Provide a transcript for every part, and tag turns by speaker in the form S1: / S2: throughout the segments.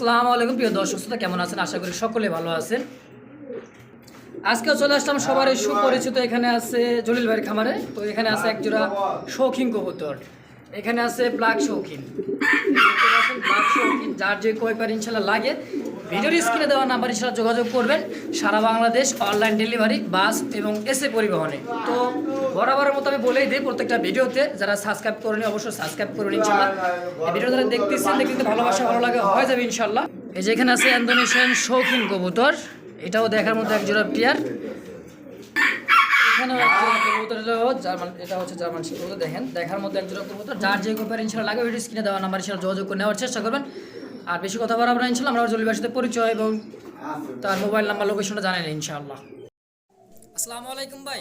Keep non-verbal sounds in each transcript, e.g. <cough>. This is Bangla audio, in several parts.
S1: আসসালামু আলাইকুম, প্রিয় দর্শক শ্রোতা, কেমন আছেন? আশা করি সকলে ভালো আছেন। আজকেও চলে আসলাম সবার সুপরিচিত, এখানে আছে জলিল ভাইয়ের খামারে। তো এখানে আছে এক জোড়া শৌখিন কবুতর। এখানে আছে ব্ল্যাক শৌখিন। ব্ল্যাক শৌখিন, যার যে কয়বার ইনশাল্লাহ লাগে। ভিডিওর স্ক্রিনে দেওয়া নাম্বার ইনশাল্লাহ যোগাযোগ করবেন। সারা বাংলাদেশ অনলাইন ডেলিভারি বাস এবং এসে পরিবহনে। তো বরাবরের মতো আমি বলেই দিই প্রত্যেকটা ভিডিওতে। যারা সাবস্ক্রাইব করেনি অবশ্যই সাবস্ক্রাইব করুন ইনশাল্লাহ। এই ভিডিও যারা দেখতেছেন দেখতে ভালোবাসা ভালো লাগে হয়ে যাবে ইনশাল্লাহ। এই যে এখানে আছে ইন্দোনেশিয়ান শৌখিন কবুতর। এটাও দেখার মতো এক জোড়া প্লেয়ার এখানেও জার্মান এটা হচ্ছে জার্মান কবুতর দেখেন। দেখার মধ্যে এক জোড়া কবুতর। যার যে কবুতর ইনশাল্লাহ লাগে ওই স্ক্রিনে দেওয়া নাম্বার ইনশাল্লাহ যোগাযোগ করে নেওয়ার চেষ্টা করবেন। আর বেশি কথা বলার না ইনশাল্লাহ আমরা জলিবার সাথে পরিচয় এবং তার মোবাইল নাম্বার লোকেশনটা জানেন ইনশাআল্লাহ আসসালামু আলাইকুম ভাই।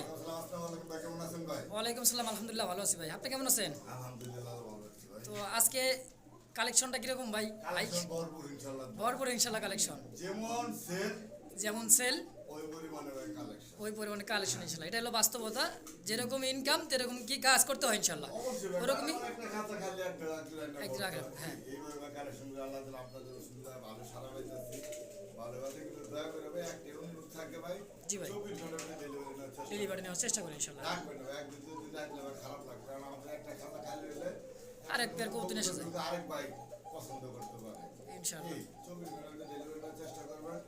S2: ভাই।
S1: ওয়ালাইকুম আসসালাম আলহামদুলিল্লাহ ভালো আছি ভাই। আপনি কেমন আছেন?
S2: আলহামদুলিল্লাহ ভালো আছি ভাই।
S1: তো আজকে কালেকশনটা কীরকম ভাই?
S2: ভরপুর ইনশাআল্লাহ।
S1: ভরপুর ইনশাল্লাহ কালেকশন।
S2: যেমন সেল
S1: যেমন সেল
S2: ওই পরিমাণে কালেকশন।
S1: ইনশাল্লাহ এটা হলো বাস্তবতা। যেরকম ইনকাম তেরকম কি কাজ করতে হয় ইনশাল্লাহ ওরকমই হ্যাঁ। জি ভাই।
S2: 24 ঘণ্টার মধ্যে ডেলিভারি নেওয়ার চেষ্টা
S1: করি ইনশাল্লাহ।
S2: রাখবেন না এক দিন রাখলে ভাই খারাপ লাগবে কারণ আমাদের একটা খাতা খালি হলে
S1: আর এক পেয়ার কবুতর এসে যায়।
S2: আরেক পছন্দ করতে পারে।
S1: ইনশাল্লাহ।
S2: চব্বিশ মধ্যে ডেলিভারি নেওয়ার চেষ্টা করবেন।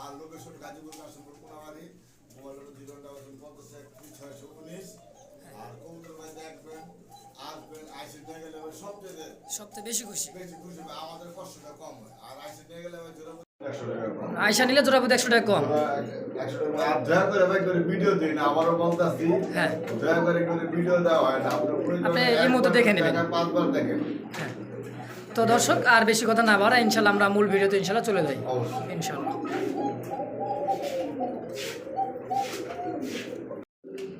S2: আর location Gazipur Kashimpur Konabari mobile zero double পঞ্চাশ একত্রিশ ছয়শো উনিশ। আর কবুতর ভাই দেখবেন আসবেন আইসি নিয়ে গেলে সবচেয়ে
S1: সবচেয়ে বেশি খুশি।
S2: বেশি খুশি আমাদের কষ্টটা কম হয়। আর আইসি নিয়ে গেলে
S1: আয়সা নিলে জোড়া প্রতি একশো টাকা কম।
S2: একশো টাকা আর দয়া করে ভাই করে ভিডিও দিন আমারও বলতেছি।
S1: হ্যাঁ।
S2: দয়া করে করে ভিডিও দেওয়া হয় না
S1: আপনি এই মুহূর্তে দেখে নেবেন।
S2: পাঁচবার দেখেন
S1: হ্যাঁ। তো দর্শক আর বেশি কথা না বাড়া ইনশাল্লাহ আমরা মূল ভিডিওতে ইনশাল্লাহ চলে যাই। ইনশাল্লাহ।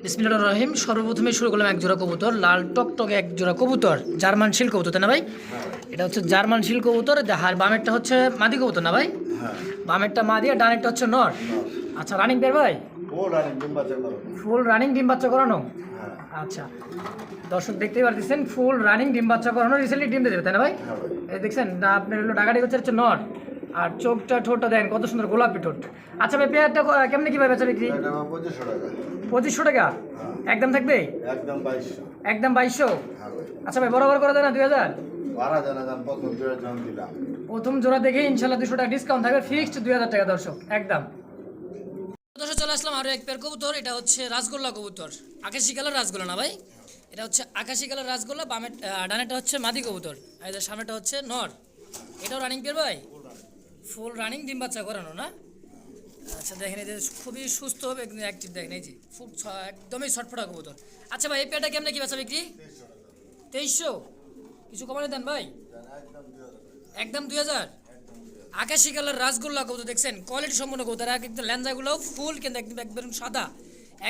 S1: বিসমিল্লাহ রহিম। সর্বপ্রথমে শুরু করলাম এক জোড়া কবুতর লাল টকটকে এক জোড়া কবুতর জার্মান শিল কবুতর তাই না ভাই? এটা হচ্ছে জার্মান শিল কবুতর আর বামেরটা হচ্ছে মাদি কবুতর না ভাই?
S2: হ্যাঁ।
S1: বামেরটা মাদি আর ডানেরটা হচ্ছে নর। আচ্ছা রানিং বের ভাই? ফুল রানিং ডিম বাচ্চা করানো।
S2: হ্যাঁ।
S1: আচ্ছা দর্শক দেখতেই পারতেছেন ফুল রানিং ডিম বাচ্চা করানো রিসেন্টলি ডিম দিয়ে দেবে তাই না ভাই?
S2: হ্যাঁ
S1: এই দেখছেন আপনার হলো ডাকাটি হচ্ছে হচ্ছে নর। আর চোখটা ঠোঁটটা দেন কত সুন্দর গোলাপি ঠোঁট। আচ্ছা ভাই পেয়ারটা কেমনে কি ভাই বেচা বিক্রি?
S2: পঁচিশশো টাকা।
S1: পঁচিশশো টাকা? একদম থাকবে?
S2: একদম বাইশশো।
S1: একদম বাইশশো?
S2: হ্যাঁ
S1: আচ্ছা ভাই বরাবর করে দেয় না দুই হাজার?
S2: প্রথম
S1: জোড়া দেখে ইনশাল্লাহ দুশো টাকা ডিসকাউন্ট থাকবে ফিক্সড দুই হাজার টাকা দর্শক একদম। দর্শক চলে আসলাম আরও এক পেয়ার কবুতর এটা হচ্ছে রাসগোল্লা কবুতর। আকাশি কালার রাসগোল্লা না ভাই? এটা হচ্ছে আকাশি কালার রাসগোল্লা বামের আহ, ডানেরটা হচ্ছে মাদি কবুতর আর এদের সামনেটা হচ্ছে নর। এটাও রানিং পেয়ার ভাই? ফুল রানিং ডিম বাচ্চা করানো, না? আচ্ছা দেখেন এই যে খুবই সুস্থ হবে একদম অ্যাক্টিভ দেখেন এই যে ফুট একদমই ছটফটা কবুতর। আচ্ছা ভাই, এই পেয়ারটা কেমন কি বেচা বিক্রি? তেইশশো। কিছু কমানো দেন ভাই? একদম দুই হাজার। আকাশি কালার রাসগোল্লা কবুতর দেখছেন কোয়ালিটি সম্পন্ন কবুতর। এক একটা ল্যাঞ্জাগুলো ফুল, কিন্তু একদম একদম সাদা।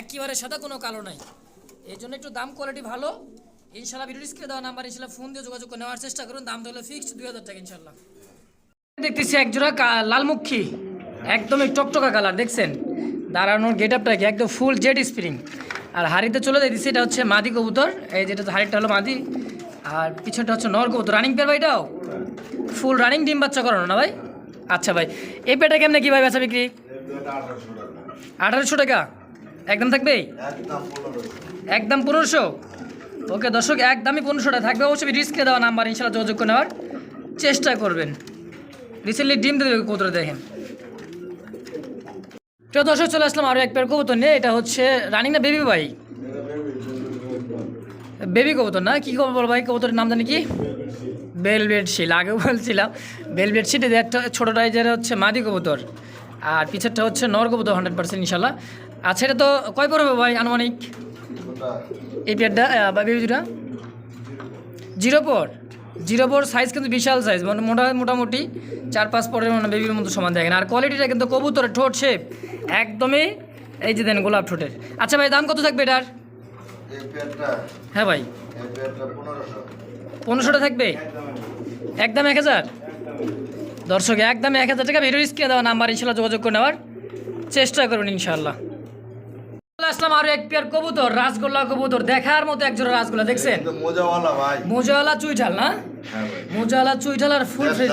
S1: একেবারে সাদা, কোনো কালো নাই। এই জন্য একটু দাম কোয়ালিটি ভালো। ইনশাল্লাহ ভিডিও স্ক্রিনে দেওয়া নাম্বার ইনশাল্লাহ ফোন দিয়ে যোগাযোগ করে নেওয়ার চেষ্টা করুন। দাম তাহলে ফিক্সড দুই হাজার টাকা ইনশাল্লাহ। দেখতেছি একজোড়া লালমুখী। একদমই টকটকা কালার, দেখছেন? দাঁড়ানোর গেট আপটা কি? একদম ফুল জেড স্প্রিং আর হাড়িতে চলে যাইতেছি, এটা হচ্ছে মাদি কবুতর। এই যেটা হাড়িটা হলো মাদি। আর পিছনটা হচ্ছে নর কবুতর। রানিং পেয়ার ভাই এটাও? ফুল রানিং ডিম বাচ্চা করানো না ভাই? আচ্ছা ভাই, এই পেটা কেমনে কি ভাই বেচা বিক্রি?
S2: আঠারোশো টাকা।
S1: একদম থাকবে
S2: একদম পনেরোশো?
S1: ওকে দর্শক, একদমই পনেরোশো টাকা থাকবে। অবশ্যই রিস্কে দেওয়া নাম্বার ইনশাল্লাহ যোগাযোগ করে নেওয়ার চেষ্টা করবেন। রিসেন্টলি ডিম দিয়ে দেবে কবুতর দেখেন। প্রিয় দর্শক চলে আসলাম আরও এক পেয়ার কবুতর নিয়ে। এটা হচ্ছে রানিং না বেবি ভাই বেবি কবুতর না? কী বল ভাই? কবুতরের নাম জানি কি? বেলভেট শিল আগেও বলছিলাম। বেলভেট শিট এদের একটা ছোটোটাই যেটা হচ্ছে মাদি কবুতর। আর পিছেরটা হচ্ছে নর কবুতর হান্ড্রেড পার্সেন্ট ইনশাল্লাহ আচ্ছা এটা তো কয় পড়বে ভাই আনুমানিক? এই পেয়ারটা বা বেবি দুটা? জিরো পর? জিরো পর সাইজ কিন্তু বিশাল সাইজ মানে মোটা মোটামুটি চার পাঁচ পরের মানে বেবির মতো সমান দেখেন। আর কোয়ালিটিটা কিন্তু কবুতরের ঠোঁট শেপ একদমই এই যে দেন গোলাপ ঠোঁটের। আচ্ছা ভাই, দাম কত থাকবে এটার? হ্যাঁ ভাই। পনেরোশোটা থাকবে? একদম এক হাজার? দর্শক, একদম এক হাজার টাকা ভিডিও স্ক্রিনে দেওয়া নাম্বার, ইনশাল্লাহ যোগাযোগ করে নেওয়ার চেষ্টা করুন ইনশাল্লাহ। আসলাম আরও এক পেয়ার কবুতর রাসগোল্লা কবুতর। দেখার মতো একজোড়া রাসগোল্লা দেখছেন?
S2: মজাওয়ালা ভাই।
S1: মোজাওয়ালা চুইঠাল না?
S2: হ্যাঁ
S1: মোজাওয়ালা চুইঠাল আর ফুল ফ্রেশ।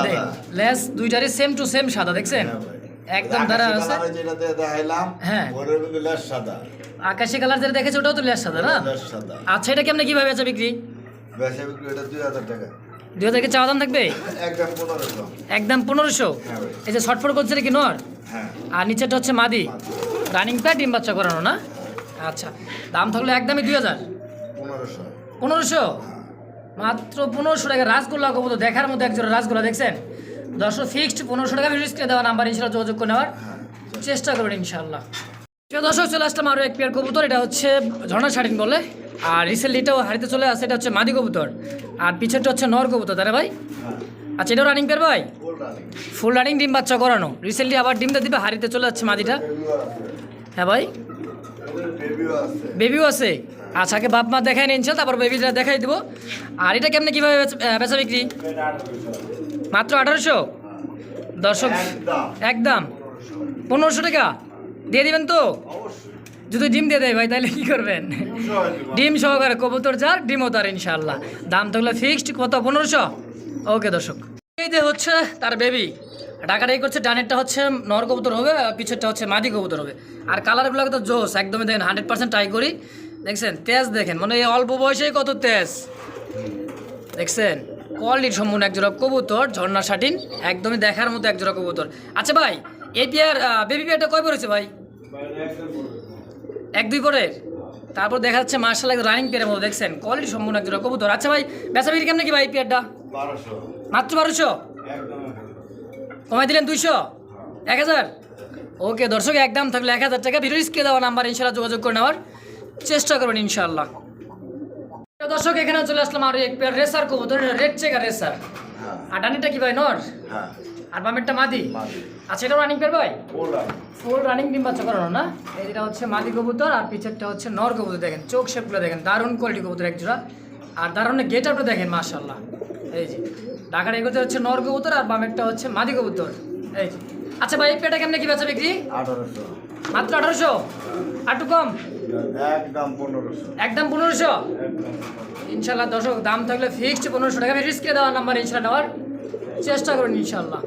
S1: লেস দুইটারই সেম টু সেম সাদা দেখছেন?
S2: হ্যাঁ
S1: একদম
S2: আকাশি
S1: আছে। হ্যাঁ। আকাশি কালার যেটা দেখেছে ওটাও তো লেস সাদা না? আচ্ছা এটা কেমনে কীভাবে আছে বিক্রি?
S2: দুই হাজার
S1: চাওয়া দাম থাকবে?
S2: একদম পনেরোশো।
S1: এই যে শর্টফট করছে কি নর? আর নিচেটা হচ্ছে মাদি। রানিং প্যাড ডিম বাচ্চা করানো না? আচ্ছা দাম থাকলে একদমই দুই হাজার।
S2: পনেরোশো।
S1: পনেরোশো? মাত্র পনেরোশো টাকা রাসগোল্লা কবুতর দেখার মধ্যে একজোড়া রাসগোল্লা দেখছেন? দশশো ফিক্সড পনেরোশো টাকা ভিডিও স্ক্রিনে দেওয়া নাম্বার ইনশাল্লাহ যোগাযোগ করে নেওয়ার
S2: হ্যাঁ।
S1: চেষ্টা করবেন ইনশাল্লাহ। প্রিয় দর্শক চলে আসলাম আরও এক পেয়ার কবুতর এটা হচ্ছে ঝর্ণা শাড়িন বলে। আর রিসেন্টলি এটাও হারিতে চলে আসে এটা হচ্ছে মাদি কবুতর। আর পিছেরটা হচ্ছে নর কবুতর না ভাই?
S2: হ্যাঁ।
S1: আচ্ছা এটাও রানিং পেয়ার ভাই?
S2: ফুল রানিং
S1: ডিম বাচ্চা করানো। রিসেন্টলি আবার ডিমটা দিবে হারিতে চলে যাচ্ছে মাদিটা। হ্যাঁ ভাই?
S2: বেবিও আছে।
S1: আচ্ছা আগে বাপ মা দেখাই নিন তারপর বেবিটা দেখাই দিব। আর এটা কেমনে কীভাবে বেচ- বিক্রি? মাত্র আঠারোশো? দর্শক
S2: একদম।
S1: পনেরোশো টাকা? দিয়ে দিবেন তো? যদি ডিম দিয়ে দেয় ভাই তাহলে কি করবেন। ডিম সহকারে কবুতর যার ডিমও তার ইনশাল্লাহ দাম থাকলে ফিক্সড কত? পনেরোশো? ওকে দর্শক। এই যে হচ্ছে তার বেবি ডাকাটাই করছে, ডানেরটা হচ্ছে নর কবুতর হবে, আর পিছেরটা হচ্ছে মাদি কবুতর হবে। আর কালারগুলো তো জোস, একদমই দেখেন হান্ড্রেড পার্সেন্ট ট্রাই করি। দেখছেন? তেজ দেখেন মানে এই অল্প বয়সেই কত তেজ। দেখছেন? কোয়ালিটি সম্পূর্ণ একজোড়া কবুতর, ঝর্ণা শাটিন, একদমই দেখার মতো একজোড়া কবুতর। আচ্ছা ভাই, এই পেয়ার বেবি পেয়ারটা কয় পড়েছে ভাই? এক, দুই করে তারপর দেখা যাচ্ছে মার্শাল রানিং পেয়ারের মতো, দেখছেন? কোয়ালিটি সম্পূর্ণ একজোড়া কবুতর। আচ্ছা ভাই, বেচা বিক্রি কেমন কি ভাই পেয়ারটা?
S2: বারোশো।
S1: মাত্র বারোশো? কমাই দিলেন দুইশো? এক হাজার? ওকে দর্শক একদম থাকলে এক হাজার টাকা। ভিডিও স্ক্রিনে দেওয়া নাম্বার ইনশাল্লাহ যোগাযোগ করে নেওয়ার চেষ্টা করবেন ইনশাল্লাহ দর্শক এখানে চলে আসলাম আর এক পেয়ার রেসার কবুতর রেড চেকার রেসার
S2: হ্যাঁ।
S1: আর ডানিটা কি ভাই নর?
S2: হ্যাঁ।
S1: আর বামেরটা মাদি? আচ্ছা এটাও রানিং পেয়ার ভাই?
S2: ফুল রানিং
S1: ডিম বাচ্চা করানো না? এই যেটা হচ্ছে মাদি কবুতর আর পিছেরটা হচ্ছে নর কবুতর। দেখেন চোখ শেপগুলো দেখেন দারুণ কোয়ালিটি কবুতর এক জোড়া। আর দারুণ গেট আপটা দেখেন মাশাল্লাহ এই যে ঢাকার এগুলো হচ্ছে নর কবুতর আর বামেরটা হচ্ছে মাদি কবুতর। এই যে আচ্ছা ভাই এই পেটা কেমনে কি বেচা বিক্রি? মাত্র আঠারোশো? আর একটু কম?
S2: একদম পনেরোশো।
S1: ইনশাল্লাহ দর্শক দাম থাকলে ফিক্সড পনেরোশো টাকা। আমি রিস্কে দেওয়ার নাম্বার ইনশাল্লাহ নেওয়ার চেষ্টা করুন ইনশাল্লাহ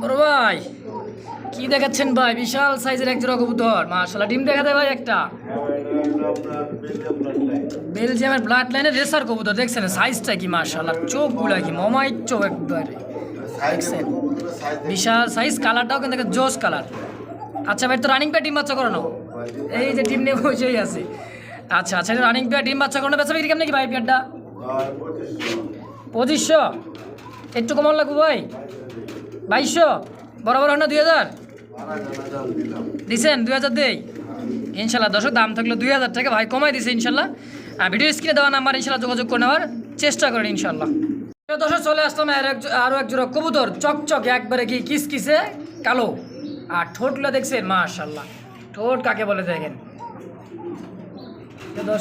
S1: বড় ভাই কি দেখাচ্ছেন ভাই? বিশাল সাইজের এক জোড়া কবুতর। মাশাল্লাহ ডিম দেখা দেয় ভাই একটা। বেলজিয়ামের ব্লাড লাইনের রেসার কবুতর দেখছেন? সাইজটা কি মাশাল্লাহ চোখগুলা কি মমাইট চোখ একবারে। দেখছেন? বিশাল সাইজ কালারটাও কিন্তু জোস কালার আচ্ছা ভাই তো রানিং প্যাড ডিম বাচ্চা করানো এই যে ডিম নিয়ে বসেই আছে। আচ্ছা আচ্ছা রানিং প্যাড ডিম বাচ্চা করানো বেচা বিক্রি কেমন কি ভাই প্যাডটা পঁচিশশো। একটু কমন লাগবো ভাই। বাইশশো? বরাবর হয় না দুই হাজার? দিছেন? দুই হাজার দেই। ইনশাল্লাহ দর্শক, দাম থাকল দুই হাজার টাকা ভাই কমাই দিছে ইনশাল্লাহ। আর ভিডিও স্ক্রিনে দেওয়া নাম্বার ইনশাল্লাহ যোগাযোগ করে নেওয়ার চেষ্টা করেন ইনশাল্লাহ। দর্শক, চলে আসলাম আর এক আরও এক জোড়া কবুতর, চকচকে, একবারে কি কিসকিসে, কালো। আর ঠোঁটগুলো দেখছেন, মাশাল্লাহ। ঠোঁট কাকে বলে দেখেন?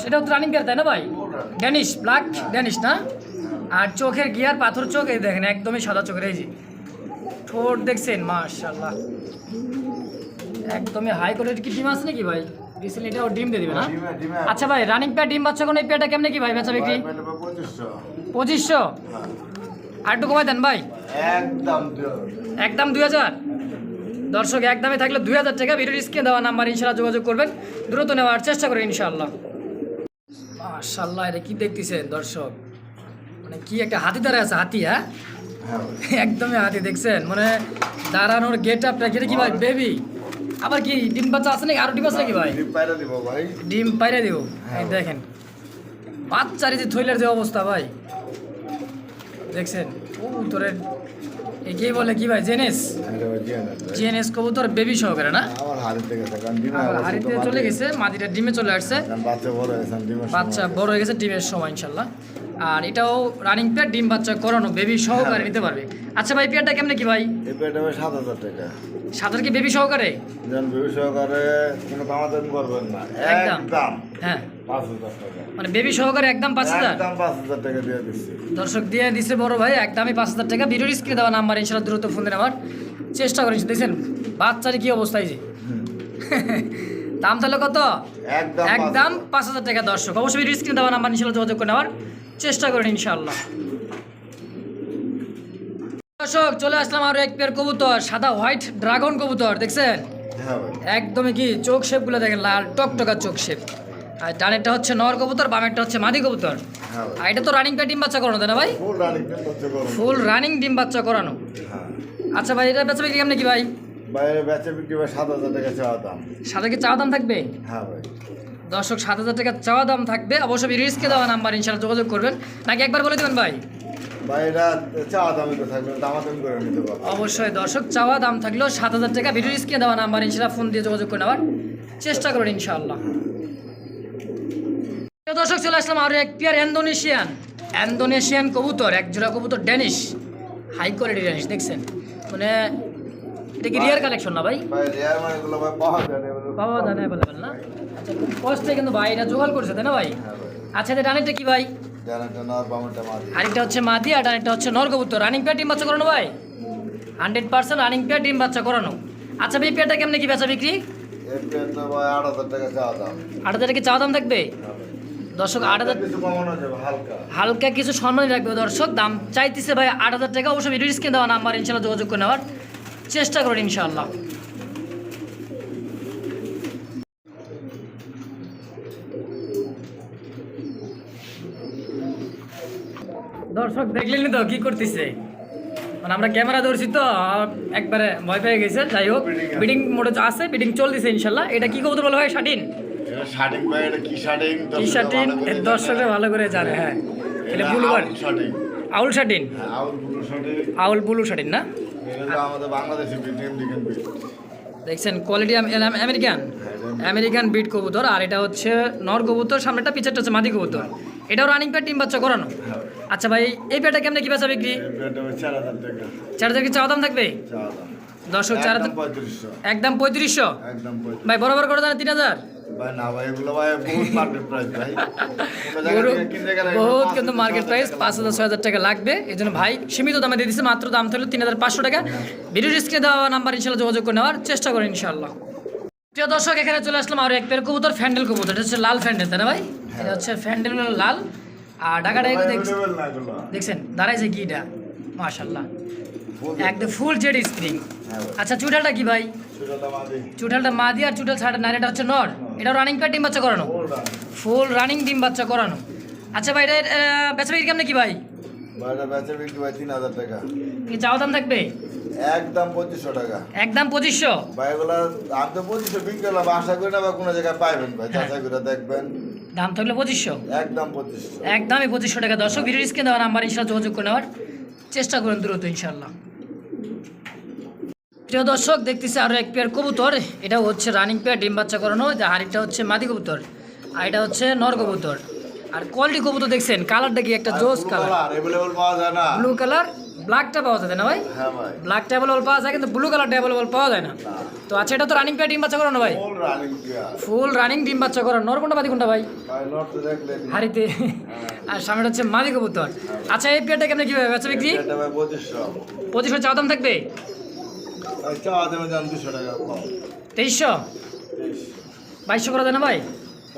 S1: এটাও তো রানিং পেয়ার তাই না ভাই? ড্যানিশ ব্ল্যাক ড্যানিশ না? আর চোখের গিয়ার পাথর চোখ, এই দেখেন, একদমই সাদা চোখের, এই যে। ঠোঁট দেখছেন, মাশাল্লাহ। একদমই হাই কোয়ালিটি কি ডিম আছে নাকি ভাই? রিসেন্টলি এটাও ডিম দিয়ে দিবে না? আচ্ছা ভাই রানিং প্যাড ডিম বাচ্চা কোন এই প্যাডটা কেমনে কি ভাই বেচা বিক্রি?
S2: পঁচিশশো।
S1: পঁচিশশো? আর একটু কমাই দেন ভাই।
S2: একদম
S1: একদম দুই হাজার? দর্শক একদমই থাকলে দুই হাজার টাকা ভিডিও স্ক্রিনে দেওয়া নাম্বার ইনশাল্লাহ যোগাযোগ করবেন। দ্রুত নেওয়ার চেষ্টা করেন ইনশাল্লাহ মাশাল্লাহ এটা কি দেখতেছেন দর্শক? মানে কি একটা হাতি দাঁড়ায় আছে হাতি হ্যাঁ?
S2: হ্যাঁ।
S1: একদমই হাতি দেখছেন? মানে দাঁড়ানোর গেট আপটা এটা কি ভাই বেবি আবার কি ডিম বাচ্চা আছে নাকি? আরও ডিম আছে নাকি ভাই?
S2: ডিম পাইরা দিব ভাই।
S1: ডিম পাইরে দিব? এই দেখেন বাচ্চারি যে থইলের যে অবস্থা ভাই দেখছেন? ও তোরে একেই বলে কি ভাই জেনেস। জিএনএস কবুতর বেবি সহকারে না?
S2: হাড়িতে অবস্থা
S1: চলে গেছে মাদিটা ডিমে চলে আসছে।
S2: বাচ্চা বড়
S1: হয়ে গেছে ডিমের সময় ইনশাল্লাহ। আর এটাও রানিং পেয়ার ডিম বাচ্চা করানো বেবি সহকারে নিতে পারবে। আচ্ছা ভাই পেয়ারটা কেমনে কি ভাই?
S2: এই পেটে ভাই সাত হাজার টাকা।
S1: সাঁতার কি বেবি সহকারে?
S2: বেবি সহকারে কোনো দামাদামি করবেন না।
S1: একদম।
S2: একদম।
S1: হ্যাঁ। মানে বেবি সহকারে একদম পাঁচ হাজার?
S2: টাকা দিয়ে দিচ্ছি।
S1: দর্শক দিয়ে দিছে বড় ভাই একদমই পাঁচ হাজার টাকা। ভিডিওর স্ক্রিনে দেওয়া নাম্বার ইনশাল্লাহ দ্রুত ফোন দেন আমার। চেষ্টা করেছি দেখছেন বাচ্চার কি অবস্থা এই যে। দাম তাহলে কত?
S2: একদম
S1: একদম পাঁচ হাজার টাকা দর্শক। অবশ্যই ভিডিও স্ক্রিনে দেওয়া নাম্বার ইনশাল্লাহ যোগাযোগ করে নেওয়ার। চেষ্টা করেন ইনশাল্লাহ দর্শক চলে আসলাম আরও এক পেয়ার কবুতর সাদা হোয়াইট ড্রাগন কবুতর দেখছেন?
S2: হ্যাঁ
S1: একদমই কি চোখ শেপগুলো দেখেন লাল টকটকা চোখ শেপ আর ডানেরটা হচ্ছে নর কবুতর বামেরটা হচ্ছে মাদি কবুতর।
S2: হ্যাঁ
S1: আর এটা তো রানিং ডিম বাচ্চা করানো তাই না ভাই?
S2: ফুল রানিং
S1: ডিম বাচ্চা করানো।
S2: হ্যাঁ।
S1: আচ্ছা ভাই এটা বেচা বিক্রি কেমন কি ভাই?
S2: বাইরে বেচে বিক্রি ভাই সাত হাজার টাকা চাওয়া দাম।
S1: সাথে কি চাওয়া দাম থাকবে?
S2: হ্যাঁ ভাই।
S1: দর্শক সাত হাজার টাকা চাওয়া দাম থাকবে। অবশ্যই রিস্কে দেওয়া নাম্বার ইনশাল্লাহ যোগাযোগ করবেন। নাকি একবার বলে দেবেন ভাই? অবশ্যই দর্শক চাওয়া দাম থাকলেও সাত হাজার টাকা। ভিডিও রিস্কে দেওয়া নাম্বার ইনশাল্লাহ ফোন দিয়ে যোগাযোগ করে নেওয়ার চেষ্টা করুন ইনশাআল্লাহ। দর্শক চলে আসলাম আরও এক পেয়ার ইন্দোনেশিয়ান ইন্দোনেশিয়ান কবুতর এক জোড়া কবুতর ড্যানিশ হাই কোয়ালিটি ড্যানিশ দেখছেন? মানে এটা কি রিয়ার কালেকশন না ভাই?
S2: ভাই রেয়ার মানে গুলো ভাই পাওয়া যায়।
S1: পাওয়া যায় না না আচ্ছা খুব কষ্টে কিন্তু ভাই এটা জোগাড় করেছে তাই না ভাই?
S2: হ্যাঁ
S1: আচ্ছা এটা ডানেরটা কি ভাই? আরেকটা হচ্ছে মাদি আর আরেকটা হচ্ছে নর কবুতর রানিং পেয়ার ডিম বাচ্চা করানো ভাই? হান্ড্রেড পার্সেন্ট রানিং পেয়ার ডিম বাচ্চা করানো। আচ্ছা ভাই পেয়ারটা কেমনে কি বেচা বিক্রি?
S2: আট হাজার টাকা চাওয়া দাম।
S1: থাকবে?
S2: হ্যাঁ
S1: দর্শক আট হাজার
S2: যাবে হালকা।
S1: হালকা কিছু সম্মান রাখবে দর্শক। দাম চাইতেছে ভাই আট হাজার টাকা। অবশ্যই ভিডিও স্ক্রিন দেওয়া নাম্বার ইনশাল্লাহ যোগাযোগ করে নেওয়ার। চেষ্টা করুন ইনশাল্লাহ দর্শক দেখলেন তো কি করতেছে? মানে আমরা ক্যামেরা ধরছি তো একবারে ভয় পেয়ে গেছে। যাই হোক বিডিং মোটে আছে বিডিং চলতেছে ইনশাল্লাহ এটা কি কবুতর বলে ভাই শাটিন?
S2: কি
S1: দর্শকরা ভালো করে জানে। হ্যাঁ। এটা ব্লু আউল শাটিন।
S2: হ্যাঁ আউল ব্লু
S1: শাটিন না?
S2: আমাদের বাংলাদেশি
S1: দেখছেন কোয়ালিটি আমেরিকান আমেরিকান বিট কবুতর আর এটা হচ্ছে নর কবুতর সামনেটা পিছেরটা হচ্ছে মাদি কবুতর। এটাও রানিং প্যাড টিম বাচ্চা করানো। আচ্ছা ভাই এই প্যাডটা কেমনে কি বেচা বিক্রি?
S2: চার হাজার
S1: কি চাওয়া দাম থাকবে? দর্শক চার হাজার
S2: একদম পঁয়ত্রিশশো।
S1: ভাই বরাবর করে দেন তিন হাজার।
S2: ভাই <laughs> কিনতে
S1: মার্কেট
S2: ছয়
S1: প্রাইস
S2: হাজার
S1: পাঁচ হাজার ছয় হাজার টাকা লাগবে। এই জন্য ভাই সীমিত দামে দিয়ে দিচ্ছে মাত্র দাম থাকল তিন হাজার পাঁচশো টাকা। ভিডিও স্ক্রিনে দেওয়া নাম্বার ইনশাল্লাহ যোগাযোগ করে নেওয়ার চেষ্টা করেন ইনশাল্লাহ প্রিয় দর্শক এখানে চলে আসলাম আর এক পেয়ার কবুতর ফ্যান্ডেল কবুতর। এটা হচ্ছে লাল ফ্যান্ডেল তাই না ভাই? এটা হচ্ছে ফ্যান্ডেল লাল। আর ঢাকাটা
S2: ভাই,
S1: দেখছেন? দাঁড়াইছে কিটা মাশাল্লাহ একদম ফুল জেড স্প্রিং আচ্ছা চুটালটা কি ভাই। চুটালটা মাদি। আর চুটাল ছাড়া নারীটা হচ্ছে নর। এটা রানিং প্যাড ডিম বাচ্চা করানো। ফুল রানিং ডিম বাচ্চা করানো। আচ্ছা ভাই এটা বেচা বিক্রি কেমনে কি ভাই?
S2: ভাইটা বেচা বিক্রি ভাই তিন হাজার টাকা।
S1: কি চাওয়া দাম থাকবে?
S2: একদম পঁচিশশো টাকা।
S1: একদম পঁচিশশো?
S2: ভাই এগুলো আমি তো পঁচিশশো বিক্রি করলাম আশা করি না বা কোনো জায়গায় পাইবেন ভাই যাচাই করে দেখবেন।
S1: দাম থাকলে পঁচিশশো?
S2: একদম পঁচিশশো।
S1: একদমই পঁচিশশো টাকা। দর্শক ভিডিও স্ক্রিনে দেওয়া নাম্বার ইনশাল্লাহ যোগাযোগ করে নেওয়ার চেষ্টা করুন দ্রুত ইনশাল্লাহ। প্রিয় দর্শক দেখতেছি আরও এক পেয়ার কবুতর। এটা হচ্ছে রানিং পেয়ার ডিম বাচ্চা করানো। যে আরেকটা হচ্ছে মাদি কবুতর। আর এটা হচ্ছে নর কবুতর। আর কোয়ালিটি কবুতর দেখছেন কালারটা কি একটা জোস কালার
S2: অ্যাভেলেবল পাওয়া যায় না।
S1: ব্লু কালার ব্ল্যাকটা পাওয়া যায় না ভাই?
S2: হ্যাঁ ভাই।
S1: ব্ল্যাকটা অ্যাভেলেবল পাওয়া যায় কিন্তু ব্লু কালারটা অ্যাভেলেবল পাওয়া যায় না। তো আচ্ছা এটা তো রানিং পেয়ার ডিম বাচ্চা করানো ভাই?
S2: ফুল রানিং
S1: ফুল রানিং ডিম বাচ্চা করানো। নর কোনটা মাদি কোনটা ভাই হাড়িতে। আর সামনে হচ্ছে মাদি কবুতর। আচ্ছা এই পেয়ারটা কেমনে কীভাবে বেচা বিক্রি?
S2: এটা ভাই পঁচিশশো।
S1: চাওয়া দাম থাকবে? তেইশশো?
S2: তেইশ।
S1: বাইশশো করে দেন না ভাই?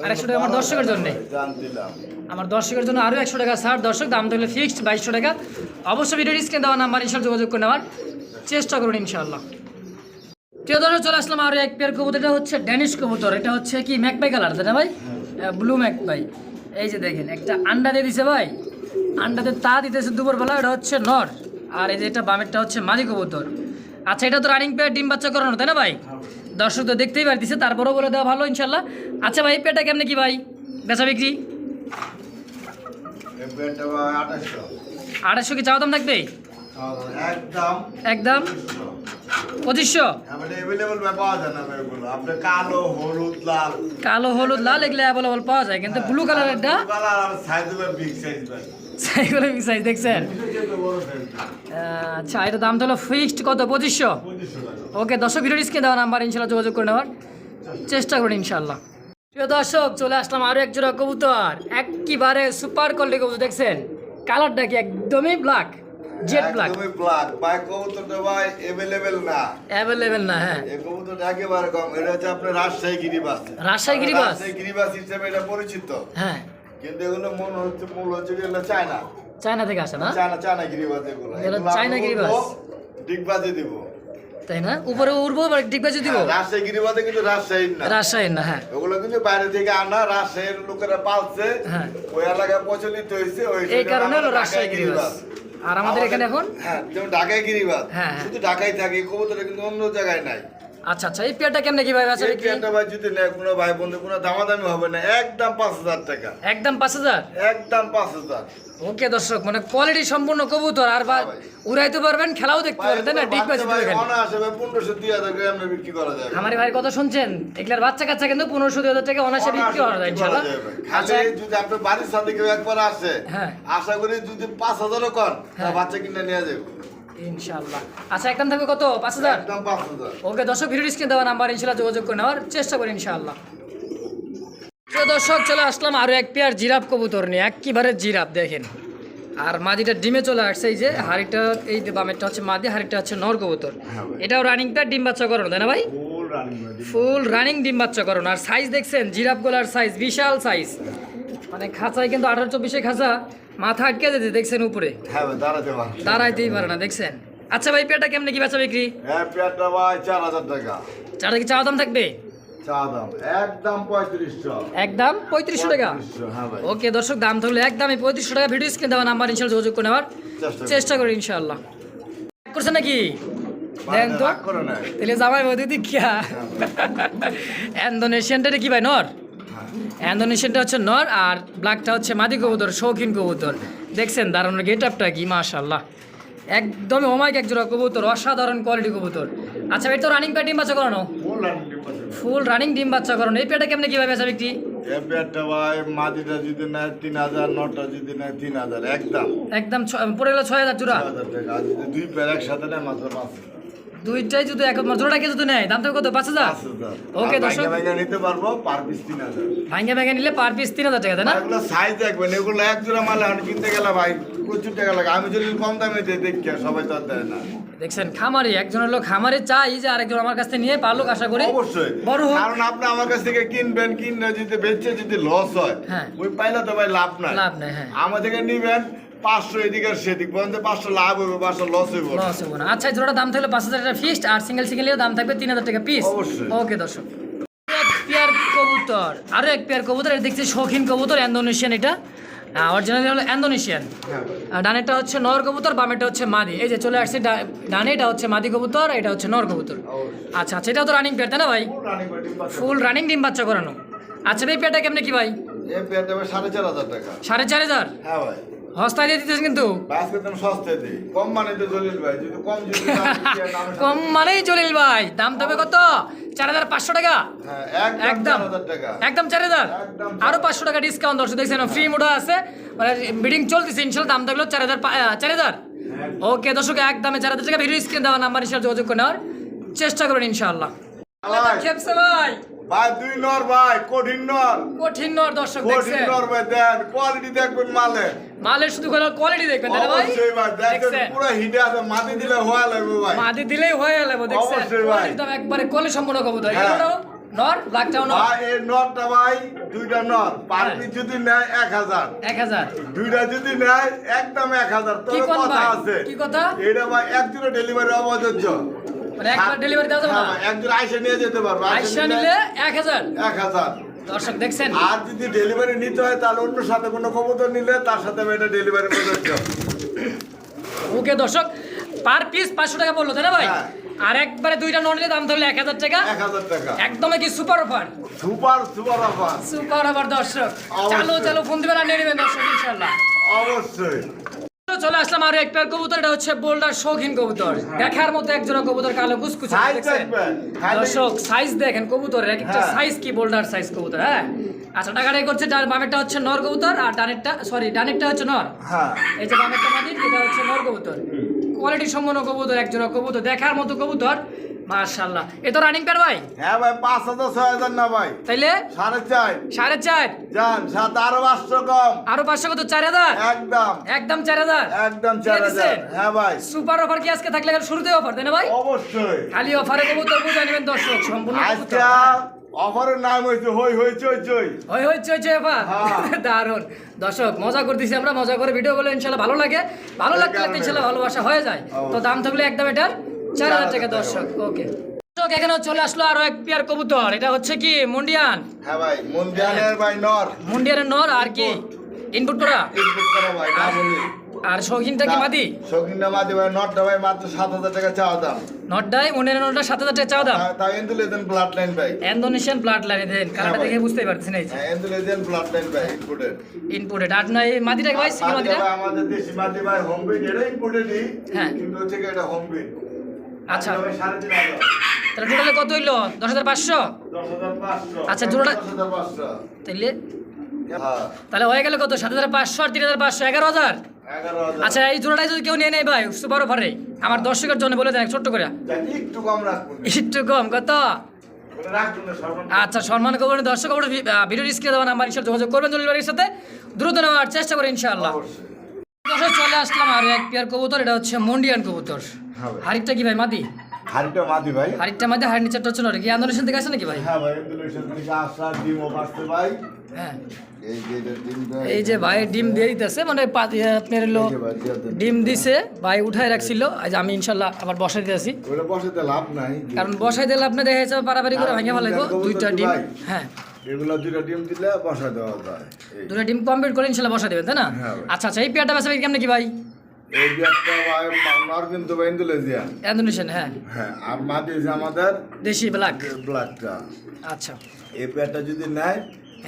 S1: আর একশো টাকা আমার দর্শকের জন্য। আমার দর্শকের জন্য আরও একশো টাকা ছাড় দর্শক, দাম থাকলে ফিক্সড বাইশশো টাকা। অবশ্যই ভিডিও স্ক্রিন দেওয়া নাম্বার, ইনশাল্লাহ যোগাযোগ করে নেওয়ার চেষ্টা করুন, ইনশাল্লাহ। প্রিয় দর্শক, চলে আসলাম আরও এক পেয়ার কবুতর, এটা হচ্ছে ড্যানিশ কবুতর। এটা হচ্ছে কি ম্যাকপাই কালার তাই না ভাই? ব্লু ম্যাকপাই এই যে দেখেন, একটা আন্ডা দিয়ে দিছে ভাই। আন্ডাতে তা দিতেছে দুপুরবেলা, এটা হচ্ছে নর। আর এই যে এটা বামেরটা হচ্ছে মাদি কবুতর। আচ্ছা এটা তো রানিং পেয়ার ডিম বাচ্চা করানো, তাই না ভাই? দর্শক তো দেখতেই পারতেছে তারপরেও বলে দেওয়া ভালো ইনশাল্লাহ আচ্ছা ভাই পেয়ারটা কেমনে কি ভাই? বেচা বিক্রি? আড়াইশো কি চাওয়া দাম থাকবে?
S2: একদম
S1: পঁচিশশো?
S2: কালো হলুদ লাল।
S1: এগুলো অ্যাভেলেবল পাওয়া যায় কিন্তু ব্লু কালারেরটা
S2: কালার আর বিগ সাইজ ভাই।
S1: সাইকেলের সাইজ দেখছেন? আচ্ছা এটা দাম তো হলো ফিক্সড কত? পঁচিশশো? ওকে দর্শক ভিডিও স্ক্রিনে দেওয়া নাম্বার ইনশাল্লাহ যোগাযোগ করে নেওয়ার চেষ্টা করুন ইনশাল্লাহ। প্রিয় দর্শক চলে আসলাম আরও এক জোড়া কবুতর। একেবারে সুপার কোয়ালিটি কবুতর দেখছেন? কালারটা কি একদমই ব্ল্যাক জেড ব্ল্যাক
S2: একদমই ব্ল্যাক ভাই কবুতরটা ভাই অ্যাভেলেবেল না।
S1: অ্যাভেলেবেল না হ্যাঁ।
S2: এই কবুতরটা একেবারে কম। এটা হচ্ছে আপনার রাজশাহী গিরিবাস।
S1: রাজশাহী গিরিবাস?
S2: রাজশাহী গিরিবাস হিসেবে এটা পরিচিত।
S1: হ্যাঁ।
S2: কিন্তু এগুলো মনে হচ্ছে মূল হচ্ছে চায়না।
S1: চায়না থেকে আসে না?
S2: চায়না চায়না গিরিবাস এগুলো।
S1: চায়না গিরিবাস?
S2: ডিগবাজি দিব।
S1: তাই না? উপরে উড়বো বা ডিগবাজি দিব।
S2: হ্যাঁ, রাজশাহী কিন্তু না।
S1: হ্যাঁ।
S2: ওগুলো কিন্তু বাইরে থেকে আনা রাজশাহীর লোকেরা পালছে।
S1: হ্যাঁ।
S2: ওই এলাকায় প্রচলিত হয়েছে ওই
S1: এই কারণে হলো রাজশাহী গিরিবাস আর আমাদের এখানে এখন?
S2: হ্যাঁ যেমন ঢাকায় গিরিবাস
S1: হ্যাঁ, হ্যাঁ।
S2: শুধু ঢাকায় থাকে কবুতরে কিন্তু অন্য জায়গায় নাই।
S1: আচ্ছা আচ্ছা এই পেয়ারটা কেমনে কি ভাই আছে
S2: এই পেয়ারটা ভাই যদি নেয় কোনো ভাই বন্ধু কোনো দামাদামি হবে না একদম পাঁচ হাজার টাকা।
S1: একদম পাঁচ হাজার?
S2: একদম পাঁচ হাজার।
S1: ওকে দর্শক মানে কোয়ালিটি সম্পূর্ণ কবুতর আর বা উড়াইতে পারবেন খেলাও দেখতে পারবেন না?
S2: ভাই
S1: দিবে
S2: অনায়াসে ভাই পনেরোশো দুই হাজার গ্রাম বিক্রি করা যাবে
S1: আমার ভাই কথা শুনছেন? এগুলার বাচ্চা কাচ্চা কিন্তু পনেরোশো দুই হাজার টাকা অনায়াসে বিক্রি করা যায় ইনশাল্লাহ। আচ্ছা
S2: খালি যদি আপনার বাড়ির সাথে কেউ একবার আসে
S1: হ্যাঁ।
S2: আশা করি যদি পাঁচ হাজারও কর তা
S1: হ্যাঁ।
S2: বাচ্চা কিনে নিয়ে যাবে।
S1: ইনশাল্লাহ আচ্ছা একদম থাকবে কত? পাঁচ হাজার?
S2: একদম পাঁচ হাজার।
S1: ওকে দর্শক ভিডিও স্ক্রিন দেওয়া নাম্বার ইনশাল্লাহ যোগাযোগ করে নেওয়ার চেষ্টা করি ইনশাআল্লাহ। প্রিয় দর্শক চলে আসলাম আরও এক পেয়ার জিরাফ কবুতর নিয়ে। একেবারে জিরাফ দেখেন। আর মাদিটা ডিমে চলে আসছে এই যে হাড়িটা এই বামেরটা হচ্ছে মাদি হাড়িটা হচ্ছে নর কবুতর।
S2: হ্যাঁ
S1: এটাও রানিং পেয়ার ডিম বাচ্চা করানো তাই না ভাই?
S2: ফুল রানিং
S1: ডিম বাচ্চা করানো আর সাইজ দেখছেন জিরাফ গোলার সাইজ বিশাল সাইজ মানে খাঁচায় কিন্তু আঠারো চব্বিশে খাঁচা। মাথা আটকে যেতে দেখছেন উপরে?
S2: হ্যাঁ
S1: দাঁড়াইতেই পারে না দেখছেন? আচ্ছা ভাই পেয়ারটা কেমনে কি বেচা বিক্রি?
S2: হ্যাঁ ভাই চার হাজার টাকা।
S1: কি চাওয়া দাম থাকবে?
S2: একদম পঁয়ত্রিশশো।
S1: টাকা?
S2: হ্যাঁ
S1: ওকে দর্শক দাম একদমই পঁয়ত্রিশশো টাকা। ভিডিও স্ক্রিন দেওয়া নাম্বার ইনশাল্লাহ যোগাযোগ করে নেওয়ার
S2: চেষ্টা করি।
S1: ইনশাল্লাহ। করছে নাকি? দেন তো।
S2: রাগ করো না
S1: তাহলে জামাই বৌদি দেখিয়া। ইন্দোনেশিয়ানটা কি ভাই নর? ইন্দোনেশিয়ানটা হচ্ছে নর আর ব্ল্যাকটা হচ্ছে মাদি কবুতর শৌখিন কবুতর। দেখছেন দাঁড়ানোর গেট আপটা কি মাশাল্লাহ একদমই অমাইক এক জোড়া কবুতর অসাধারণ কোয়ালিটি কবুতর। আচ্ছা ভাই তো রানিং প্যাড ডিম বাচ্চা করানো?
S2: ফুল রানিং
S1: ডিম বাচ্চা করানো। এই পেয়ারটা কেমনে কীভাবে বেচা বিক্রি?
S2: এই পেয়ারটা ভাই মাদিটা যদি নেয় তিন হাজার নটা যদি নেয় তিন হাজার একদম।
S1: একদম পড়ে গেল ছয় হাজার জোড়া।
S2: দুই পেয়ার একসাথে নেয় মাত্র পাঁচ
S1: দুইটাই যদি এক জোড়াকে যদি নেয়? দাম তো কত? পাঁচ হাজার? ওকে দর্শক।
S2: নিতে পারব পার পিস তিন হাজার।
S1: ভাঙ্গে ভাঙ্গে নিলে পার পিস তিন হাজার টাকা তাই না?
S2: এগুলো সাইজ দেখবেন এগুলো এক জোড়া মাল কিনতে গেলে ভাই প্রচুর টাকা লাগে। আমি যদি কম দামে দিই দেখি সবাই তো দেয় না।
S1: দেখছেন খামারি একজনের লোক খামারে চাই যে আরেকজন আমার কাছ থেকে নিয়ে পারলোক আশা করি
S2: অবশ্যই।
S1: বড় হোক।
S2: কারণ আপনি আমার কাছ থেকে কিনবেন কিনলে যদি বেচে যদি লস হয়
S1: হ্যাঁ।
S2: ওই পাইলে তো ভাই লাভ নাই।
S1: লাভ নাই, হ্যাঁ।
S2: আমার থেকে নিবেন পাঁচশো এদিকে আর সেদিক পর্যন্ত পাঁচশো লাভ হবে পাঁচশো লস হইব। না।
S1: লস হব না। আচ্ছা এই জোড়াটা দাম থাকলে পাঁচ হাজার টাকা ফিক্সড আর সিঙ্গেল সিঙ্গেলেও দাম থাকবে তিন হাজার টাকা পিস। ওকে দর্শক। এক পেয়ার কবুতর আরও এক পেয়ার কবুতর এটা দেখছি শৌখিন কবুতর ইন্দোনেশিয়ান এটা। অরিজিনালি হলো ইন্দোনেশিয়ান
S2: হ্যাঁ।
S1: ডানেরটা হচ্ছে নর কবুতর বামেরটা হচ্ছে মাদি। এই যে চলে আসছে ডানে এটা হচ্ছে মাদি কবুতর এটা হচ্ছে নর কবুতর। আচ্ছা আচ্ছা এটাও তো রানিং পেয়ার তাই না ভাই?
S2: ফুল রানিং ডিম
S1: বাচ্চা করানো। আচ্ছা ভাই পেয়ারটা কেমনে কি
S2: এই ভাই সাড়ে চার হাজার টাকা।
S1: সাড়ে চার হাজার?
S2: হ্যাঁ ভাই।
S1: হস্তায় দিয়ে দিতেছেন কিন্তু?
S2: সস্তায় কম মানে
S1: মানেই জলিল ভাই। দাম তবে কত? চার হাজার পাঁচশো টাকা।
S2: হ্যাঁ একদম
S1: একদম।
S2: চার হাজার?
S1: আরও পাঁচশো টাকা ডিসকাউন্ট দর্শক দেখছেন ফ্রি মোডা আছে। মানে বিডিং চলতেছে ইনশাল্লাহ দাম থাকল চার হাজার চার হাজার। ওকে দর্শক একদমে চার হাজার টাকা। ভিডিও স্ক্রিন দেওয়া নাম্বার হিসাবে যোগাযোগ করে নেওয়ার চেষ্টা করুন ইনশাআল্লাহ
S2: ভাই,
S1: খেপছে ভাই।
S2: ভাই দুই নর ভাই কঠিন নর।
S1: কঠিন নর দর্শক
S2: কঠিন নর ভাই দেন কোয়ালিটি দেখবেন মালে।
S1: মালের শুধু কোনো কোয়ালিটি দেখবেন না ভাই?
S2: অবশ্যই ভাই দেখেন পুরো হিটে আছে মাটি দিলে হওয়া লাগবে ভাই।
S1: মাদি দিলেই হয়ে গেল দেখছেন?
S2: অবশ্যই ভাই।
S1: কোয়ালিটি দাম একবারে কোয়ালিটি সম্পূর্ণ কবুতর
S2: হ্যাঁ।
S1: এগুলো নর ব্ল্যাকটাও নর।
S2: ভাই এই নরটা ভাই দুইটা নর। পার
S1: হ্যাঁ।
S2: পিস যদি নেয় এক হাজার।
S1: এক হাজার।
S2: দুইটা যদি নেয় একদম এক হাজার।
S1: কি
S2: কথা আছে।
S1: কি কথা?
S2: এটা ভাই এক জোড়া ডেলিভারি অবযোজ্য
S1: মানে একবার ডেলিভারি দেওয়া যাবে
S2: হ্যাঁ
S1: না
S2: এক আইসে নিয়ে যেতে পারবে। আইসে
S1: নিলে এক হাজার।
S2: এক হাজার।
S1: দর্শক দেখছেন?
S2: আর যদি ডেলিভারি নিতে হয় তাহলে অন্য সাথে কোনো কবুতর নিলে তার সাথে এটা ডেলিভারি প্রযোজ্য
S1: ওকে দর্শক পার পিস পাঁচশো টাকা বলল তাই না ভাই?
S2: হ্যাঁ।
S1: আর একবারে দুইটা নোট দাম ধরলে এক হাজার টাকা?
S2: এক হাজার টাকা।
S1: একদমই কি super offer
S2: super super offer
S1: super offer দর্শক। চালু চালু ফোন দিবেন আর নিয়ে নেবেন দর্শক ইনশাল্লাহ
S2: অবশ্যই।
S1: চলে আসলাম আর এক পেয়ার কবুতর এটা হচ্ছে বোল্ডার শৌখিন কবুতর। দেখার মতো একজোড়া কবুতর কালো কুচকুচে দর্শক সাইজ দেখেন কবুতরের এক একটা
S2: হ্যাঁ।
S1: সাইজ কি বোল্ডার সাইজ কবুতর হ্যাঁ? আচ্ছা টাকাটাই করছে ডান বামেরটা হচ্ছে নর কবুতর আর ডানেরটা সরি ডানেরটা হচ্ছে নর।
S2: হ্যাঁ।
S1: এই যে বামেরটা মাদির এটা হচ্ছে নর কবুতর। কোয়ালিটি সম্পন্ন কবুতর একজোড়া কবুতর দেখার মতো কবুতর। মাশাল্লাহ এ তো রানিং পেয়ার ভাই।
S2: হ্যাঁ ভাই পাঁচ হাজার ছয় হাজার না ভাই।
S1: তাইলে?
S2: সাড়ে চার।
S1: সাড়ে চার?
S2: যান সাত আরও পাঁচশো কম।
S1: আরও পাঁচশো কত? চার হাজার?
S2: একদম।
S1: একদম চার হাজার?
S2: একদম চার হাজার। হ্যাঁ ভাই।
S1: সুপার অফার কি আজকে থাকলে শুরুতে অফার তাই না ভাই?
S2: অবশ্যই।
S1: খালি অফারে কবুতর বুঝে নেবেন দর্শক সম্পূর্ণ
S2: আজকে অফারের নাম হয়েছে হই হই চই চই।
S1: হই হই চই চই অফার
S2: হ্যাঁ।
S1: দারুণ দর্শক মজা করতেছি আমরা মজা করে ভিডিও বলে ইনশাল্লাহ ভালো লাগে। ভালো। ইনশাল্লাহ ভালোবাসা হয়ে যায়। তো দাম থাকলে একদম এটার চার হাজার টাকা দর্শক ওকে। দর্শক এখানে চলে আসলো আরও এক পেয়ার কবুতর এটা হচ্ছে কি মুন্ডিয়ান?
S2: হ্যাঁ ভাই মন্দিয়ানের ভাই নর।
S1: মুন্ডিয়ানের নর আর কি? ইনপুট। করা?
S2: ইনপুট করা ভাই না বলি।
S1: আর শৌখিনটা কি মাদি?
S2: শৌখিনটা মাদি ভাই নটটা ভাই মাত্র সাত হাজার টাকা চাওয়া দাম।
S1: নটটাই মুন্ডিয়ানের নটটা সাত হাজার টাকা চাওয়া দাম?
S2: তাও এন্ডুলেজেন ব্লাড লাইন ভাই।
S1: ইন্দোনেশিয়ান ব্লাড লাইনে দেন
S2: হ্যাঁ
S1: দেখে বুঝতেই পারছেন এই
S2: হ্যাঁ ব্লাড লাইন ভাই
S1: ইনপুটেড আর না এই মাদিটা ভাই
S2: মাদি
S1: মাদিটা
S2: আমাদের দেশি মাদি ভাই হোম বিট এটা ইনপুটেডই
S1: হ্যাঁ।
S2: কিন্তু হচ্ছে এটা হোম বিট
S1: আচ্ছা। তাহলে টোটালে কত হইল? দশ হাজার পাঁচশো? আচ্ছা, জোড়াটা- তাইলে?
S2: হ্যাঁ।
S1: তাহলে হয়ে গেল কত? সাত হাজার পাঁচশো আর তিন হাজার পাঁচশো এগারো হাজার? আচ্ছা এই জোড়াটাই যদি কেউ নিয়ে নেয় ভাই সুপার অফারে আমার দর্শকের জন্য বলে দেন ছোট্ট করে।
S2: একটু কম রাখুন
S1: একটু কম কত। আচ্ছা সম্মান করবেন দর্শক ভিডিও স্ক্রিনে দেওয়া নাম্বার হিসেবে যোগাযোগ করবেন জলিল বাড়ির সাথে। দ্রুত নেওয়ার চেষ্টা করেন ইনশাআল্লাহ চলে আসলাম আর এক পেয়ার কবুতর এটা হচ্ছে মন্ডিয়ান কবুতর।
S2: হ্যাঁ।
S1: হারিকটা কি ভাই মাদি?
S2: হাড়িটা মাদি ভাই।
S1: হারিকটা মাদি হাড়ি নিচেরটা হচ্ছে নরে কি আন্দোলন থেকে আসে নাকি ভাই?
S2: হ্যাঁ ভাই ইন্দোনেশিয়া থেকে আসা ডিমও পাচ্ছে ভাই।
S1: হ্যাঁ।
S2: এই যে
S1: ভাই ডিম দিয়ে দিতেছে। মানে আপনার হলো। ডিম দিছে। ভাই উঠায় রাখছিল। আজ আমি ইনশাল্লাহ আবার বসাই দিতেছি
S2: ওটা বসাতে লাভ নাই।
S1: কারণ বসাই দিলে আপনি দেখা যাচ্ছে পারাপারি করে ভেঙে ফেলাইবো। দুইটা ডিম। হ্যাঁ।
S2: এগুলো দুইটা ডিম দিলে বসা দেওয়া যায়।
S1: দুটো ডিম কমপ্লিট করে ইনশাল্লাহ বসাই দেবেন তাই না?
S2: হ্যাঁ
S1: আচ্ছা আচ্ছা এই পেয়ারটা বেসা কেমন কি ভাই?
S2: এই ইন্দোনেশিয়া
S1: ইন্দোনেশিয়ান হ্যাঁ।
S2: হ্যাঁ আর মাদি যে আমাদের
S1: দেশি ব্ল্যাক
S2: ব্ল্যাকটা
S1: আচ্ছা।
S2: এই পেয়ারটা যদি নেয়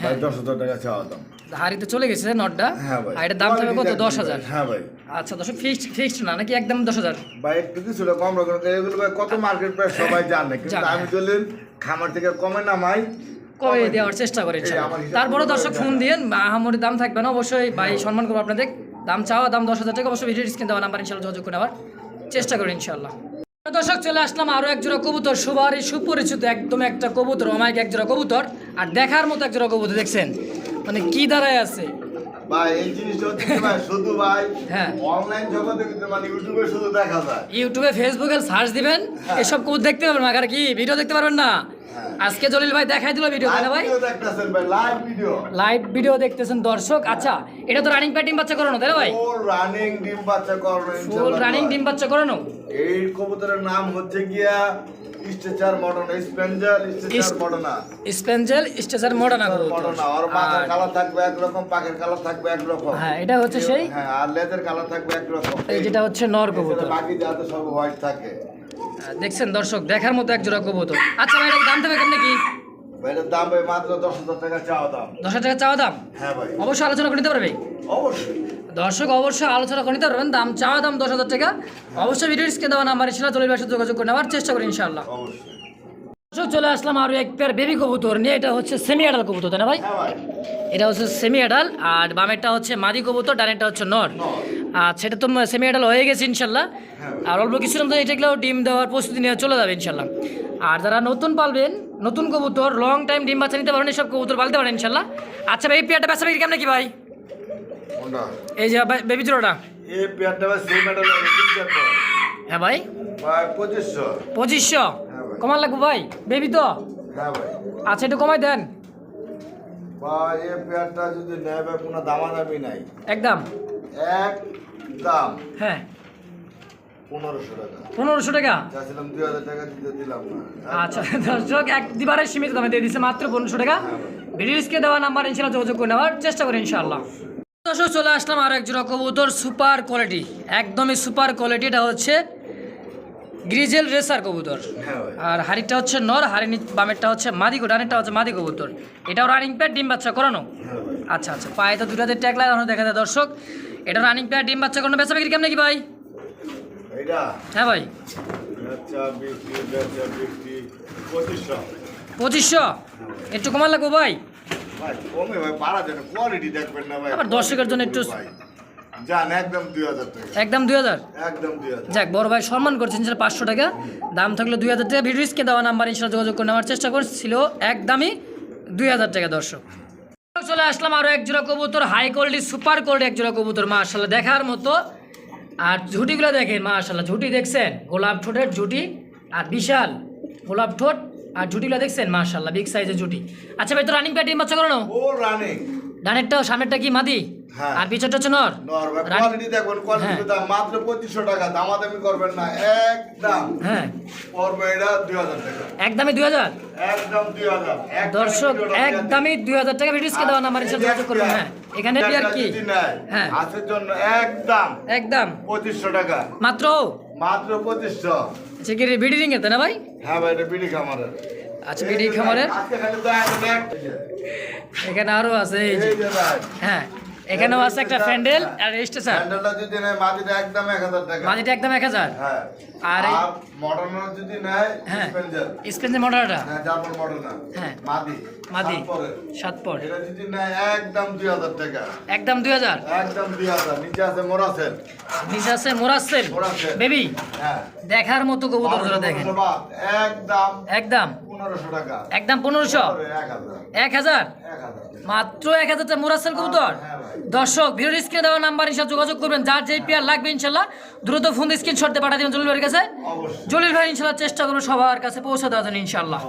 S2: ভাই দশ হাজার টাকা চাওয়া দাম।
S1: হাড়িতে চলে গেছে নটটা?
S2: হ্যাঁ ভাই।
S1: এটার দাম থাকবে কত? দশ হাজার।
S2: হ্যাঁ ভাই।
S1: আচ্ছা দশ ফিক্সড ফিক্সড না নাকি একদম দশ হাজার?
S2: ভাই একটু কিছুটা কম রাখুন এগুলো ভাই কত মার্কেট প্রাইস সবাই জানে। কিন্তু আমি খামার থেকে কমে নামাই
S1: কবে দেওয়ার চেষ্টা
S2: করেছি
S1: তারপরে দর্শক ফোন। দিয়ে। আহামরি দাম থাকবে না অবশ্যই ভাই সম্মান করব আপনাদের। দাম চাওয়া দাম দশ হাজার টাকা অবশ্যই ভিডিও স্ক্রিন দেওয়া নাম্বার ইনশাল্লাহ যোগাযোগ করে নেওয়ার চেষ্টা করি ইনশাল্লাহ দর্শক চলে আসলাম আরও এক জোড়া কবুতর সুবারই সুপরিচিত একদম একটা কবুতর অমায়িক এক জোড়া কবুতর। আর দেখার মতো এক জোড়া কবুতর দেখছেন? মানে কি দাঁড়ায় আছে?
S2: ভাই এই জিনিসটা হচ্ছে ভাই শুধু ভাই
S1: হ্যাঁ।
S2: অনলাইন জগতে কিন্তু মানে ইউটিউবে শুধু দেখা যায়।
S1: ইউটিউবে ফেসবুকে সার্চ দিবেন এসব কবুতর দেখতে পারবেন না কারণ কি? ভিডিও দেখতে পারবেন না? আজকে জলিল ভাই দেখাই দিল ভিডিও তাই না ভাই?
S2: ভিডিও দেখতেছেন ভাই লাইভ ভিডিও
S1: লাইভ ভিডিও দেখতেছেন দর্শক আচ্ছা এটা তো রানিং প্যাটিং বাচ্চা করানো তাই না ভাই?
S2: ফুল রানিং ডিম বাচ্চা করবে
S1: ফুল রানিং ডিম বাচ্চা করানো?
S2: এই কবুতরের নাম হচ্ছে গিয়া স্ট্রেচার মডার্ন স্পেঞ্জার স্ট্রেচার
S1: ইস-
S2: মডার্না
S1: স্পেঞ্জেল স্টেজার মডার্ন
S2: মডার্না আর মাথার কালার থাকবে একরকম পাখের কালার থাকবে একরকম।
S1: হ্যাঁ এটা হচ্ছে সেই
S2: হ্যাঁ আর লেজের কালার থাকবে একরকম।
S1: এই যেটা হচ্ছে নর কবুতর।
S2: বাকি যাতে সব হোয়াইট থাকে।
S1: দেখছেন দর্শক দেখার মতো এক জোড়া কবুতর। আচ্ছা ভাই এটার দাম দেবে কেমনে কি
S2: দাম ভাই মাত্র দশ হাজার টাকা চাওয়া দাম।
S1: দশ হাজার টাকা চাওয়া দাম?
S2: হ্যাঁ ভাই।
S1: অবশ্যই আলোচনা করে নিতে পারবে?
S2: অবশ্যই।
S1: দর্শক অবশ্যই আলোচনা করে নিতে পারবেন। দাম চাওয়া দাম দশ হাজার টাকা। অবশ্যই ভিডিও স্ক্রিনে দেওয়া নাম্বার চলে যোগাযোগ করে নেওয়ার চেষ্টা করি ইনশাল্লাহ
S2: অবশ্যই।
S1: দর্শক চলে আসলাম আরও এক পেয়ার বেবি কবুতর নিয়ে। এটা হচ্ছে সেমি আডাল কবুতর তাই না ভাই?
S2: হ্যাঁ
S1: এটা হচ্ছে সেমি আডাল আর বামেরটা হচ্ছে মাদি কবুতর ডানেরটা হচ্ছে নর। আর সেটা তো সেমি আডাল হয়ে গেছে ইনশাল্লাহ। আর অল্প কিছু তো এটাগুলো ডিম দেওয়ার প্রস্তুতি নিয়ে চলে যাবে ইনশাল্লাহ। আর যারা নতুন পালবেন নতুন কবুতর লং টাইম ডিম বাচ্চা নিতে পারেন এসব কবুতর পালতে পারেন ইনশাল্লাহ। আচ্ছা ভাই এই পেয়ারটা বেচা বিক্রি কেমন কি ভাই? এই যে বেবি জোড়াটা।
S2: এই পেয়ারটা
S1: হ্যাঁ ভাই।
S2: পঁচিশশো।
S1: পঁচিশশো।
S2: হ্যাঁ।
S1: কমান লাগবো ভাই বেবি তো?
S2: হ্যাঁ
S1: আচ্ছা একটু কমাই দেন।
S2: ভাই এই পেয়ারটা যদি নেয় ভাই কোনো দামাদামি নাই।
S1: একদম?
S2: এক দাম
S1: হ্যাঁ।
S2: পনেরোশো টাকা।
S1: পনেরোশো টাকা?
S2: চাচ্ছিলাম দুই হাজার টাকা দিতে দিলাম
S1: আচ্ছা দর্শক সীমিত দামে দিয়ে দিচ্ছে মাত্র পনেরোশো টাকা। দেওয়া নাম্বার ইনশাল্লাহ যোগাযোগ করে নেওয়ার চেষ্টা করি ইনশাল্লাহ। দর্শক চলে আসলাম আর এক জোড়া কবুতর সুপার কোয়ালিটি। একদমই সুপার কোয়ালিটি এটা হচ্ছে গ্রিজেল রেসার কবুতর।
S2: হ্যাঁ
S1: আর হাড়িটা হচ্ছে নর হাড়ি বামেরটা হচ্ছে মাদি ডানেরটা হচ্ছে মাদি কবুতর। এটাও রানিং প্যাড ডিম বাচ্চা করানো?
S2: হ্যাঁ
S1: আচ্ছা আচ্ছা পায়ে তো দুটাতে ট্যাগ লাগানো দেখা যায় দর্শক। এটা রানিং প্যাড ডিম বাচ্চা করানো বেচা বিক্রি কেমন কি ভাই? হ্যাঁ ভাই।
S2: পঁচিশশো।
S1: পঁচিশশো? একটু কমান লাগবো ভাই? আবার দর্শকের জন্য একটু-
S2: যান একদম টাকা।
S1: যাক বড় ভাই সম্মান করছেন সেটা পাঁচশো টাকা। দাম থাকলে দুই হাজার টাকা। ভিডিওসকে দেওয়া নাম্বার যোগাযোগ করে নেওয়ার চেষ্টা করছিল। একদমই দুই হাজার টাকা দর্শক। চলে আসলাম আরও এক জোড়া কবুতর হাই কোয়ালিটি সুপার কোয়ালিটি এক জোড়া কবুতর দেখার মতো। আর ঝুটিগুলো দেখেন মাশাল্লাহ ঝুটি দেখছেন? গোলাপ ঠোঁটের ঝুটি আর বিশাল গোলাপ ঠোঁট আর ঝুটিগুলো দেখছেন? মাশাল্লাহ বিগ সাইজের ঝুটি। আচ্ছা ভাই তো রানিং প্যাটিং বাচ্চা করানো
S2: ও রানিং
S1: সামনেরটা কি মাদি। আর পিছনটা হচ্ছে নর। রানি-
S2: কোয়ালিটি দেখুন কোয়ালিটি
S1: হ্যাঁ।
S2: দাম মাত্র টাকা দামাদামি করবেন না একদম।
S1: হ্যাঁ।
S2: পড়বে এটা দুই হাজার টাকা।
S1: একদমই দুই হাজার?
S2: একদম দুই হাজার। একদমই
S1: দর্শক। একদমই দুই হাজার টাকা ভিডিওসকে দেওয়া নাম্বার হিসেবে যোগাযোগ করবেন। হ্যাঁ। এখানে আর কি? হ্যাঁ।
S2: হ্যাঁ। আজকের জন্য একদম।
S1: একদম।
S2: টাকা।
S1: মাত্র?
S2: মাত্র পঁচিশশো।
S1: আচ্ছা কি বিডি রিং এতে না ভাই?
S2: হ্যাঁ ভাই এটা বিড়ি খামারের
S1: আচ্ছা বিডি খামারের
S2: এখন
S1: আরও আছে এই যে। হ্যাঁ। এখানেও আছে একটা স্যান্ডেল আর রেজিস্ট্রেশন
S2: স্যান্ডেলটা যদি নেয় মাটিটা একদম এক হাজার টাকা।
S1: মাটিটা একদম এক হাজার?
S2: হ্যাঁ।
S1: আর
S2: আর
S1: এই-
S2: মডার্ন যদি নেয়
S1: হ্যাঁ।
S2: স্পেঞ্জার
S1: স্পেন্সের
S2: হ্যাঁ মডার্ন
S1: হ্যাঁ।
S2: মাদি।
S1: মাদি।
S2: সাত পর এটা যদি নেয় একদম দুই হাজার টাকা।
S1: একদম দুই হাজার?
S2: একদম দুই হাজার। নিচে আছে মোরাসেল।
S1: নিচে আছে মোরাসেল। বেবি
S2: হ্যাঁ।
S1: দেখার মতো কবুতর জোড়া দেখেন।
S2: একদম
S1: একদম।
S2: পনেরোশো টাকা।
S1: একদম পনেরোশো?
S2: এক হাজার।
S1: এক হাজার?
S2: এক হাজার।
S1: মাত্র এক হাজার টাকা মোরাসেল কবুতর?
S2: হ্যাঁ।
S1: দর্শক ভিডিও স্ক্রিনে দেওয়া নাম্বার হিসাবে যোগাযোগ করবেন। যার যেই পেয়ার লাগবে ইনশাল্লাহ দ্রুত ফোন স্ক্রিনশট দিয়ে পাঠিয়ে দেবেন। জলিল ভাইয়ের কাছে জলিল ভাই ইনশাল্লাহ চেষ্টা করব সবার কাছে পৌঁছে দেওয়া জন্য ইনশাল্লাহ।